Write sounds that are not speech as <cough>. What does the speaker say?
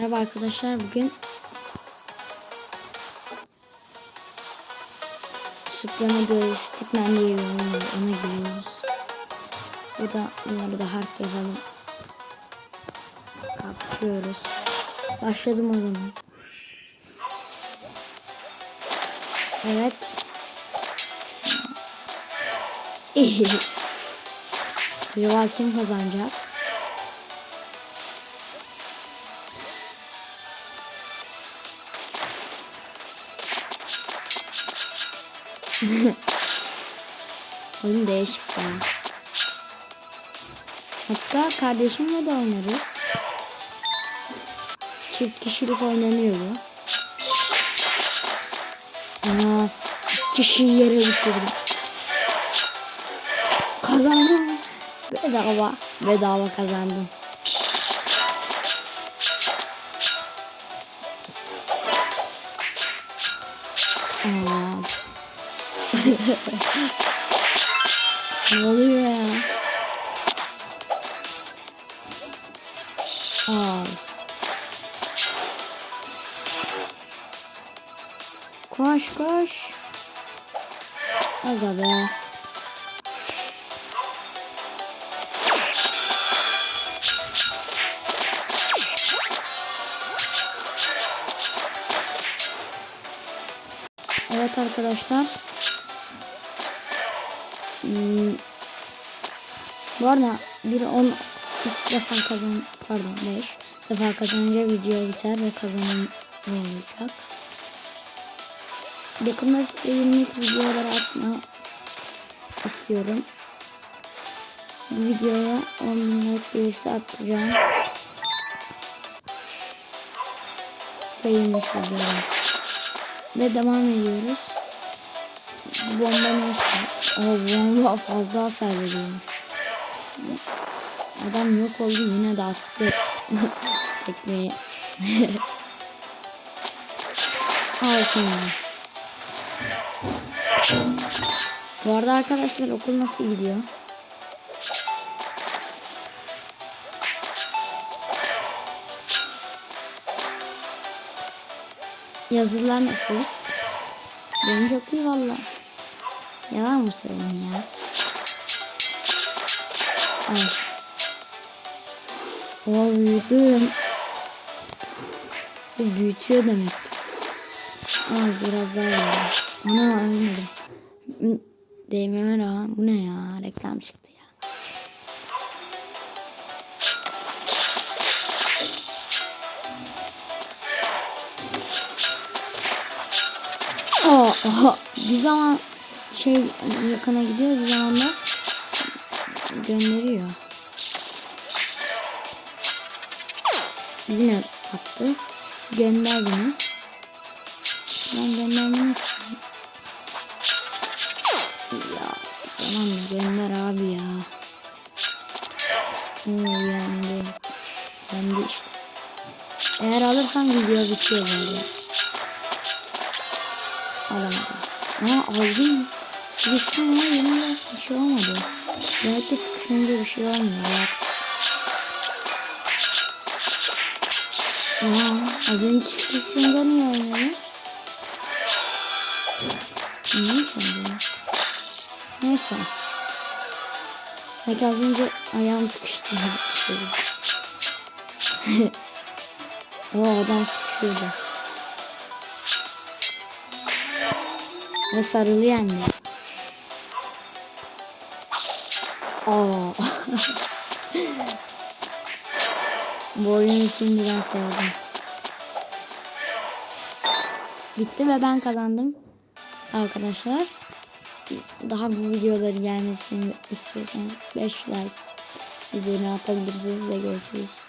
Merhaba arkadaşlar bugün Supreme Dualistic Man diye bir oyun var ona giriyoruz. Burada bunları da hard yazalım. Kapıyoruz. Başladım o zaman. Evet. <laughs> Acaba kim kazanacak? <laughs> Oyun değişik ya. Hatta kardeşimle de oynarız. Çift kişilik oynanıyor bu. Ana kişiyi yere düşürdüm. Kazandım. Bedava. Bedava kazandım. Ne oluyor ya? Aa. Koş koş. Aga be. Evet arkadaşlar. Hmm. Bu arada bir 10 defa kazan pardon 5 defa kazanınca video biter ve kazanım olacak. Yakında filmlik videoları atma istiyorum. Bu videoya 10 bin like gelirse atacağım. Failmiş videolar. Ve devam ediyoruz. Bu bomba neyse. O bomba fazla hasar veriyormuş. Adam yok oldu yine de attı. <laughs> Tekmeyi. <laughs> Al sana. Bu arada arkadaşlar okul nasıl gidiyor? Yazılar nasıl? Benim çok iyi valla. Yalan mı söyleyeyim ya? Ay. O büyüdüm. Bu büyütüyor demek. Al biraz daha var. Ana ölmedim. Değmeme rağmen bu ne ya? Reklam çıktı ya. Aa, aha. Bir şey yakına gidiyor bir zaman da gönderiyor. Yine attı. Gönder bunu. Ben göndermeni istiyorum. Ya tamam gönder abi ya. Oo yendi. Yendi işte. Eğer alırsan video bitiyor böyle. Alamadım. Ama aldım. Ama yine bir şey olmadı. Belki sıkışınca bir şey olmuyor. Aa, az önce sıkışınca niye olmuyor? Niye şimdi? Neyse. Belki az önce ayağım sıkıştı. <laughs> o adam sıkışıyordu. Ve sarılı yendi. Aa. Bu oyunu şimdi ben sevdim. Bitti ve ben kazandım. Arkadaşlar. Daha bu videoları gelmesini istiyorsanız 5 like izlerini atabilirsiniz ve görüşürüz.